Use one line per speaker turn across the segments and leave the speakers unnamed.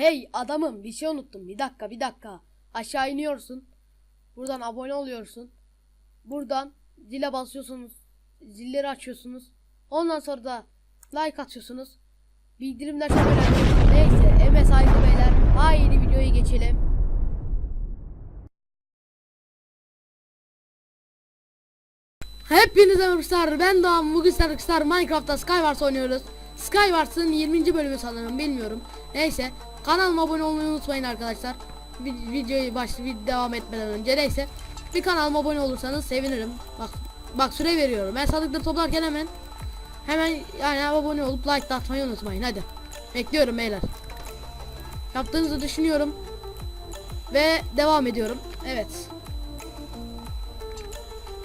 Hey adamım bir şey unuttum. Bir dakika bir dakika. Aşağı iniyorsun. Buradan abone oluyorsun. Buradan zile basıyorsunuz. Zilleri açıyorsunuz. Ondan sonra da like atıyorsunuz. Bildirimler önemli. Neyse eme saygı beyler. Haydi videoya geçelim. Hepinize merhabalar. Ben Doğan. Bugün Starkstar Minecraft'ta Skywars oynuyoruz. Skywars'ın 20. bölümü sanırım bilmiyorum. Neyse kanalıma abone olmayı unutmayın arkadaşlar. Vi- videoyu baş vid- devam etmeden önce neyse bir kanalıma abone olursanız sevinirim. Bak bak süre veriyorum. Ben sandıkları toplarken hemen hemen yani abone olup like de atmayı unutmayın. Hadi. Bekliyorum beyler. Yaptığınızı düşünüyorum. Ve devam ediyorum. Evet.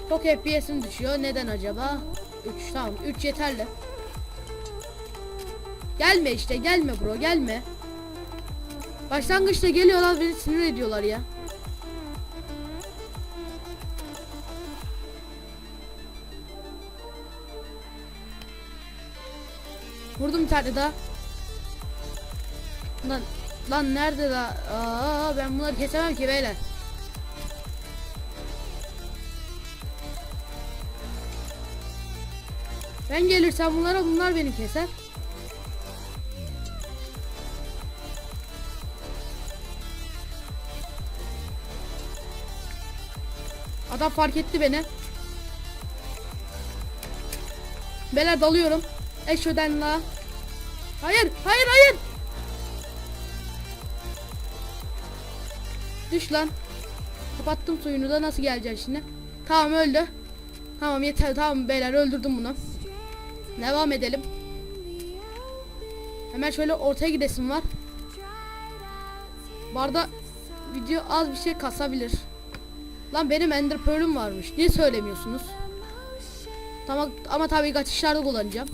Çok FPS'im düşüyor. Neden acaba? 3 tamam. 3 yeterli. Gelme işte gelme bro gelme. Başlangıçta geliyorlar beni sinir ediyorlar ya. Vurdum bir tane daha. Lan lan nerede la? Aa ben bunları kesemem ki beyler. Ben gelirsem bunlara bunlar beni keser. Adam fark etti beni. Beyler dalıyorum. Eşöden la. Hayır, hayır, hayır. Düş lan. Kapattım suyunu da nasıl geleceksin şimdi? Tamam öldü. Tamam yeter tamam beyler öldürdüm bunu. Devam edelim. Hemen şöyle ortaya gidesim var. Bu arada video az bir şey kasabilir. Lan benim Ender Pearl'üm varmış. Niye söylemiyorsunuz? Tamam ama tabii kaçışlarda kullanacağım.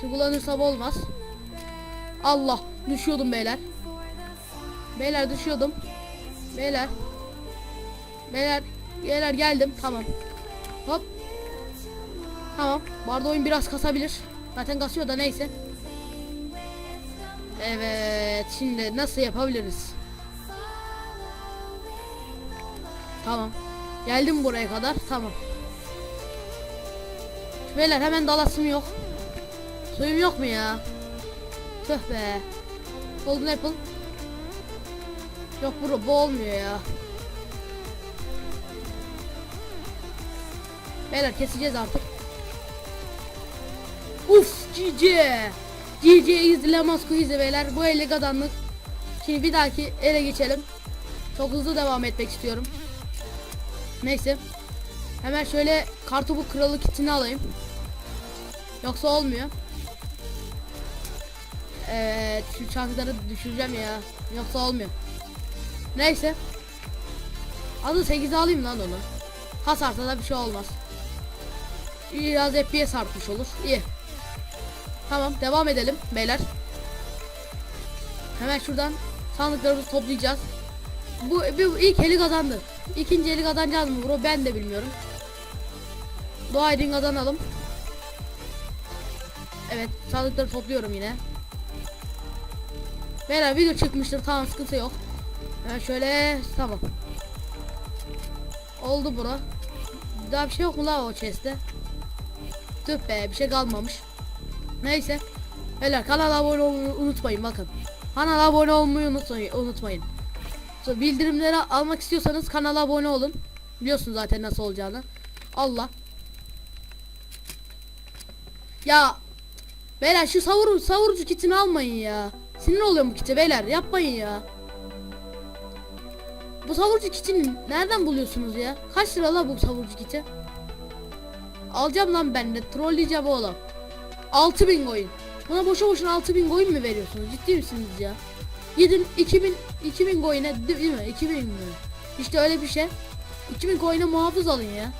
Şimdi kullanırsam olmaz. Allah düşüyordum beyler. Beyler düşüyordum. Beyler. Beyler. Beyler geldim. Tamam. Hop. Tamam. Bu arada oyun biraz kasabilir. Zaten kasıyor da neyse. Evet. Şimdi nasıl yapabiliriz? Tamam. Geldim buraya kadar. Tamam. Beyler hemen dalasım yok. Suyum yok mu ya? Tüh be. Golden apple. Yok bro bu olmuyor ya. Beyler keseceğiz artık. Uf GG. GG izle Moskova izle beyler. Bu ele kazandık. Şimdi bir dahaki ele geçelim. Çok hızlı devam etmek istiyorum. Neyse. Hemen şöyle kartopu kralı kitini alayım. Yoksa olmuyor. Evet şu çantaları düşüreceğim ya. Yoksa olmuyor. Neyse. Adı 8'e alayım lan onu. Hasarsa da bir şey olmaz. Biraz FPS artmış olur. İyi. Tamam devam edelim beyler. Hemen şuradan sandıklarımızı toplayacağız. Bu, bu ilk eli kazandı. İkinci eli kazanacağız mı bro ben de bilmiyorum. Dua edin kazanalım. Evet sandıkları topluyorum yine. Beyler video çıkmıştır tamam sıkıntı yok. Hemen şöyle tamam. Oldu bro. Daha bir şey yok mu la o chest'te? Tüh be bir şey kalmamış. Neyse. Beyler kanala abone olmayı unutmayın bakın. Kanala abone olmayı unutmayın. unutmayın. Bildirimleri almak istiyorsanız kanala abone olun. Biliyorsunuz zaten nasıl olacağını. Allah. Ya. Beyler şu savur savurucu kitini almayın ya. Sinir oluyorum bu kiti beyler yapmayın ya. Bu savurucu kitini nereden buluyorsunuz ya? Kaç lira la bu savurucu kiti? Alacağım lan ben de trolleyeceğim oğlum. 6000 coin. Buna boşa boşuna 6000 coin mi veriyorsunuz? Ciddi misiniz ya? Gidin 2000 2000 coin'e değil mi? 2000 mi? İşte öyle bir şey. 2000 coin'e muhafız alın ya.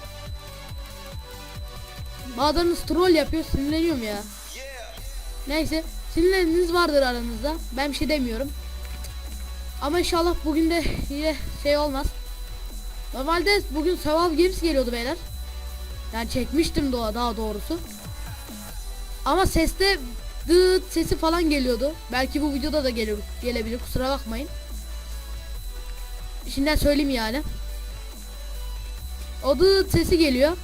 Bazılarınız troll yapıyor sinirleniyorum ya. Neyse sinirleriniz vardır aranızda. Ben bir şey demiyorum. Ama inşallah bugün de yine şey olmaz. Normalde bugün Survival Games geliyordu beyler. Yani çekmiştim doğa daha doğrusu. Ama seste dıt sesi falan geliyordu. Belki bu videoda da gelir, gelebilir kusura bakmayın. Şimdiden söyleyeyim yani. O dıt sesi geliyor.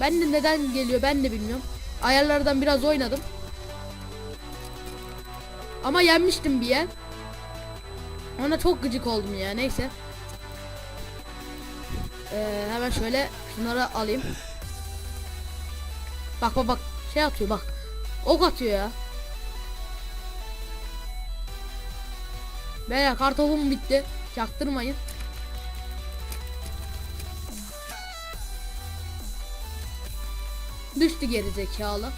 Ben de neden geliyor ben de bilmiyorum. Ayarlardan biraz oynadım. Ama yenmiştim bir yer. Ona çok gıcık oldum ya neyse. Ee, hemen şöyle şunları alayım. Bak bak bak şey atıyor bak. Ok atıyor ya. Beyler kartopum bitti. Çaktırmayın. Düştü geri zekalı.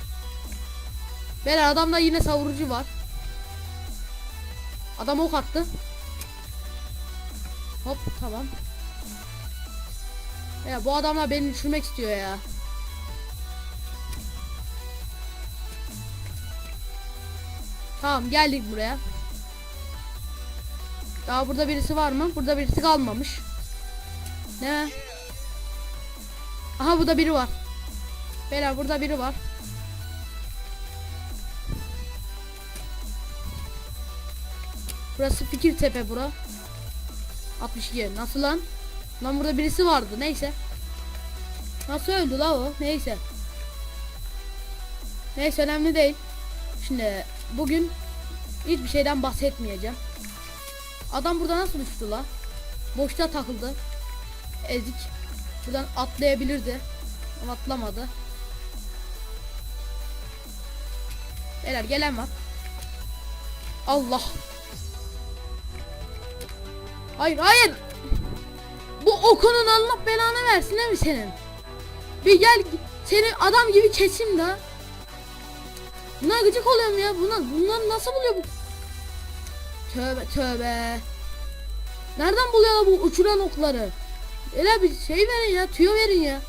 Beyler adamda yine savurucu var. Adam ok attı. Hop tamam. Ya bu adamlar beni düşürmek istiyor ya. Tamam geldik buraya. Daha burada birisi var mı? Burada birisi kalmamış. Ne? Aha burada biri var. Beyler burada biri var. Burası Fikirtepe bura. 62 nasıl lan? Lan burada birisi vardı neyse. Nasıl öldü la o? Neyse. Neyse önemli değil. Şimdi bugün hiçbir şeyden bahsetmeyeceğim. Adam burada nasıl düştü la? Boşta takıldı. Ezik. Buradan atlayabilirdi. Ama atlamadı. Beyler gelen var. Allah. Hayır hayır. Bu okunun Allah belanı versin değil mi senin? Bir gel seni adam gibi kesim de. Buna gıcık oluyorum ya. Buna, bunlar nasıl buluyor bu? Tövbe tövbe. Nereden buluyorlar bu uçuran okları? Öyle bir şey verin ya. Tüyo verin ya.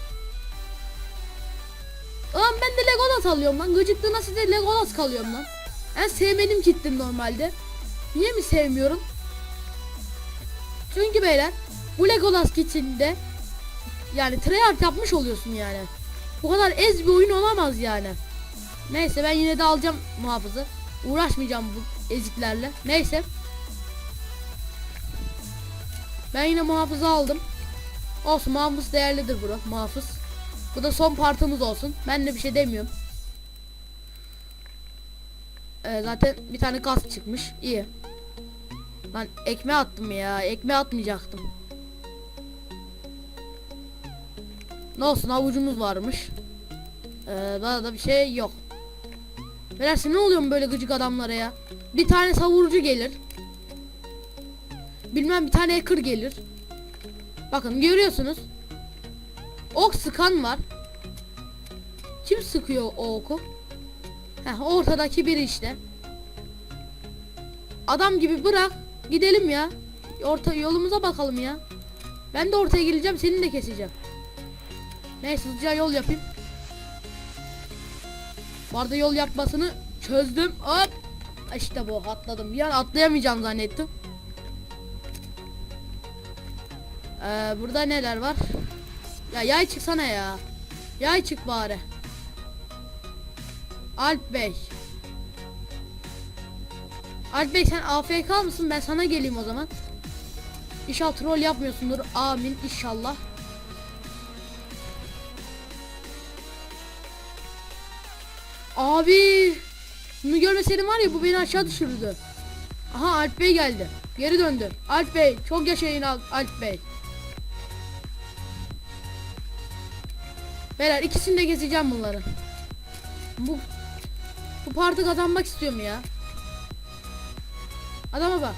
Lan ben de Legolas alıyorum lan. Gıcıklığına size Legolas kalıyorum lan. En sevmedim kittim normalde. Niye mi sevmiyorum? Çünkü beyler bu Legolas kitinde yani tryhard yapmış oluyorsun yani. Bu kadar ez bir oyun olamaz yani. Neyse ben yine de alacağım muhafızı. Uğraşmayacağım bu eziklerle. Neyse. Ben yine muhafızı aldım. Olsun muhafız değerlidir bro muhafız. Bu da son partımız olsun. Ben de bir şey demiyorum. Ee, zaten bir tane gaz çıkmış. İyi. Lan ekme attım ya. Ekme atmayacaktım. Ne olsun avucumuz varmış. Ee, daha da bir şey yok. Beyler ne oluyor mu böyle gıcık adamlara ya? Bir tane savurucu gelir. Bilmem bir tane hacker gelir. Bakın görüyorsunuz. Ok sıkan var. Kim sıkıyor o oku? Heh, ortadaki biri işte. Adam gibi bırak. Gidelim ya. Orta yolumuza bakalım ya. Ben de ortaya geleceğim, seni de keseceğim. Neyse hızlıca yol yapayım. Bu yol yapmasını çözdüm. Hop. İşte bu atladım. Bir an atlayamayacağım zannettim. Ee, burada neler var? Ya yay çıksana ya. Yay çık bari. Alp Bey. Alp Bey sen AFK mısın? Ben sana geleyim o zaman. İnşallah troll yapmıyorsundur. Amin inşallah. Abi. Bunu görmeseydim var ya bu beni aşağı düşürdü. Aha Alp Bey geldi. Geri döndü. Alp Bey çok yaşayın Al- Alp Bey. Beyler ikisini de gezeceğim bunları. Bu bu parti kazanmak istiyorum ya. Adama bak.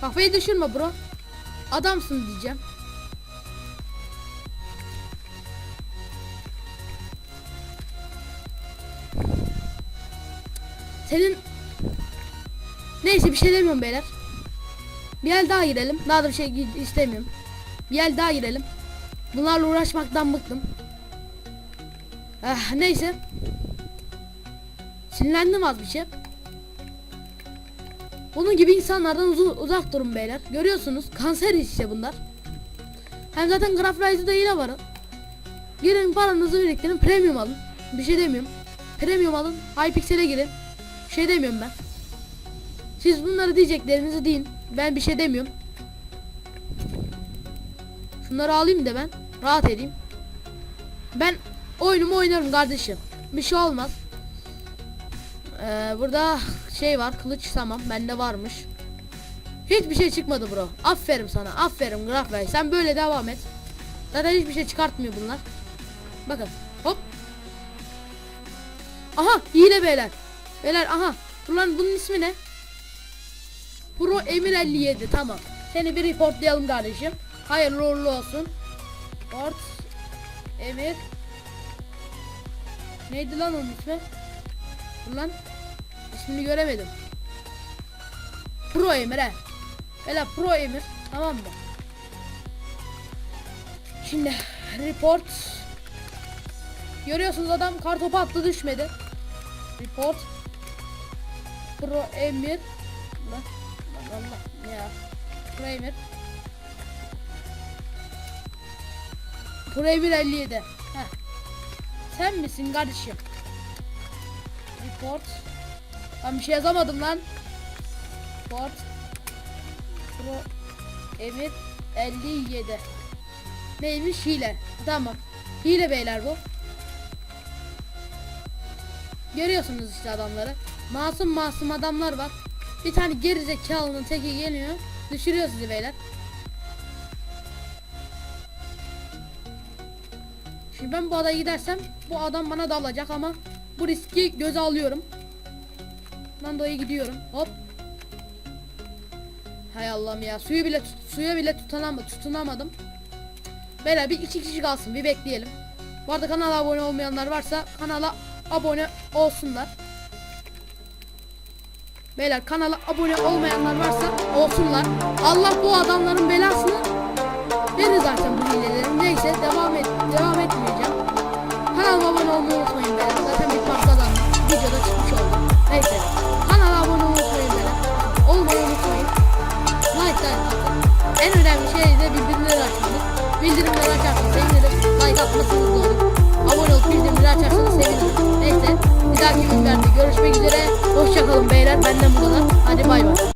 Kafayı düşürme bro. Adamsın diyeceğim. Senin Neyse bir şey demiyorum beyler. Bir el daha girelim. Daha da bir şey istemiyorum. Bir el daha girelim. Bunlarla uğraşmaktan bıktım. Eh, neyse. Sinirlendim az bir şey. Bunun gibi insanlardan uzu- uzak durun beyler. Görüyorsunuz kanser işte bunlar. Hem zaten Graf Rise'da hile var. Girin paranızı biriktirin premium alın. Bir şey demiyorum. Premium alın. Hypixel'e girin. Şey demiyorum ben. Siz bunları diyeceklerinizi deyin. Ben bir şey demiyorum. Şunları alayım da ben. Rahat edeyim. Ben oyunumu oynarım kardeşim. Bir şey olmaz. Ee, burada şey var. Kılıç tamam. Bende varmış. Hiçbir şey çıkmadı bro. Aferin sana. Aferin Graf Bey. Sen böyle devam et. Zaten hiçbir şey çıkartmıyor bunlar. Bakın. Hop. Aha hile beyler. Beyler aha. Ulan bunun ismi ne? Pro Emir 57 tamam. Seni bir reportlayalım kardeşim. Hayırlı uğurlu olsun. Port Emir Neydi lan onun ismi? Ulan ismini göremedim. Pro Emir he. Beyler Pro Emir tamam mı? Şimdi report Görüyorsunuz adam kartopu attı düşmedi. Report Pro Emir. Allah Allah ya Pro Emir. Pro Emir 57 Heh. Sen misin kardeşim? Report. Ben bir şey yazamadım lan. Report. Pro Emir 57 Neymiş? Hile. Tamam. Hile beyler bu. Görüyorsunuz işte adamları Masum masum adamlar var. Bir tane gerizekalının teki geliyor. Düşürüyor sizi beyler. Şimdi ben bu adaya gidersem Bu adam bana dalacak ama Bu riski göze alıyorum. Ben dolayı gidiyorum. Hop. Hay Allah'ım ya. Suyu bile tut, suya bile tutunamadım, tutunamadım. Beyler bir iki kişi kalsın. Bir bekleyelim. Bu arada kanala abone olmayanlar varsa kanala abone olsunlar. Beyler kanala abone olmayanlar varsa olsunlar. Allah bu adamların belasını verir zaten bu hilelerin. Neyse devam et devam etmeyeceğim. Kanalıma abone olmayı unutmayın beyler. Zaten bir parça. Videoda çıkmış oldu. Neyse. Kanala abone olmayı unutmayın beyler. Olmayı unutmayın. Like like atın. En önemli şey de bildirimleri açmanız. Bildirimleri açarsanız sevinirim. Like atmasanız videolarda görüşmek üzere. Hoşçakalın beyler. Benden bu kadar. Hadi bay bay.